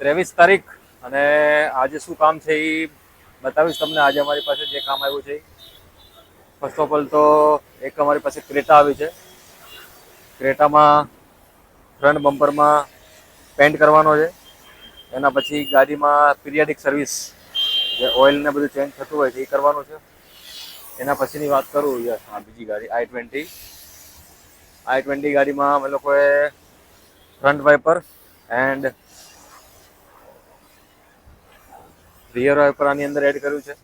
ત્રેવીસ તારીખ અને આજે શું કામ છે એ બતાવીશ તમને. આજે અમારી પાસે જે કામ આવ્યું છે ફર્સ્ટ ઓફ ઓલ તો એક અમારી પાસે ક્રેટા આવી છે. ક્રેટામાં ફ્રન્ટ બમ્પરમાં પેન્ટ કરવાનો છે. એના પછી ગાડીમાં પિરિયાડિક સર્વિસ જે ઓઇલ ને બધું ચેન્જ થતું હોય છે એ કરવાનું છે. એના પછીની વાત કરું, યસ, હા, બીજી ગાડી, આઈ ટ્વેન્ટી. આઈ ટ્વેન્ટી ગાડીમાં અમે લોકોએ front wiper and rear wiper આની અંદર એડ કર્યું છે.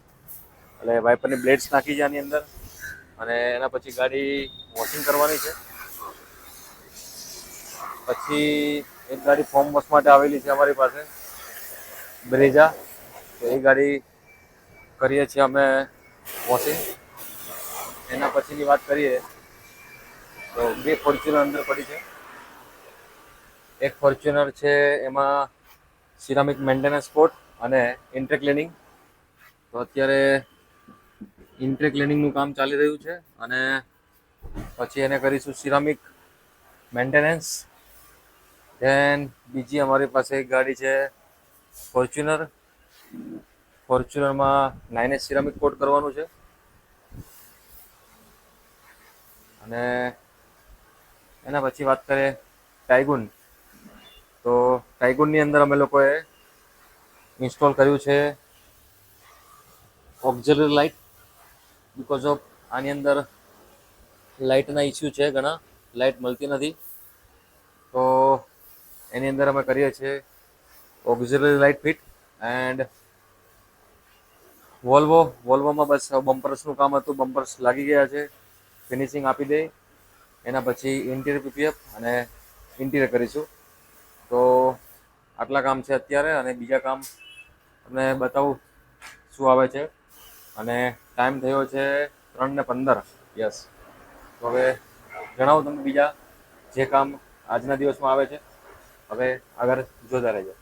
એટલે વાઇપરની બ્લેડ્સ નાખી છે આની અંદર. અને એના પછી ગાડી વોશિંગ કરવાની છે. પછી એક ગાડી ફોર્મ વોશ માટે આવેલી છે અમારી પાસે. બ્રેજા તો એ ગાડી કરીએ છીએ અમે વોશિંગ એના પછીની વાત કરીએ તો બે ફોર્ચ્યુનર અંદર પડી છે. એક ફોર્ચ્યુનર છે એમાં સિરામિક મેન્ટેનન્સ કોટ અને ઇન્ટ્રે ક્લિનિંગ તો અત્યારે ઇન્ટ્રે ક્લિનિંગનું કામ ચાલી રહ્યું છે અને પછી એને કરીશું સિરામિક મેન્ટેનન્સ ધેન બીજી અમારી પાસે એક ગાડી છે ફોર્ચ્યુનર ફોર્ચ્યુનરમાં નાઇન સિરામિક કોટ કરવાનું છે. અને એના પછી વાત કરીએ ટાઈગુન તો ટાઈગુનની અંદર અમે લોકોએ ઇન્સ્ટોલ કર્યું છે ઓક્ઝિલરી લાઇટ બિકોઝ ઓફ આની અંદર લાઇટના ઇસ્યુ છે ઘણા લાઇટ મળતી નથી. તો એની અંદર અમે કરીએ છીએ auxiliary light fit and Volvo વોલ્વોમાં બસ બમ્પર્સનું કામ હતું બમ્પર્સ લાગી ગયા છે. ફિનિશિંગ આપી દે. એના પછી ઇન્ટિરિયર પીપીએફ અને ઇન્ટિરિયર કરીશું. તો આટલા કામ છે અત્યારે અને બીજા કામ તમને બતાવું શું આવે છે. અને ટાઈમ થયો છે ત્રણ ને પંદર. યસ તો હવે જણાવો તમે બીજા જે કામ આજના દિવસમાં આવે છે. હવે આગળ જોતા રહેજો.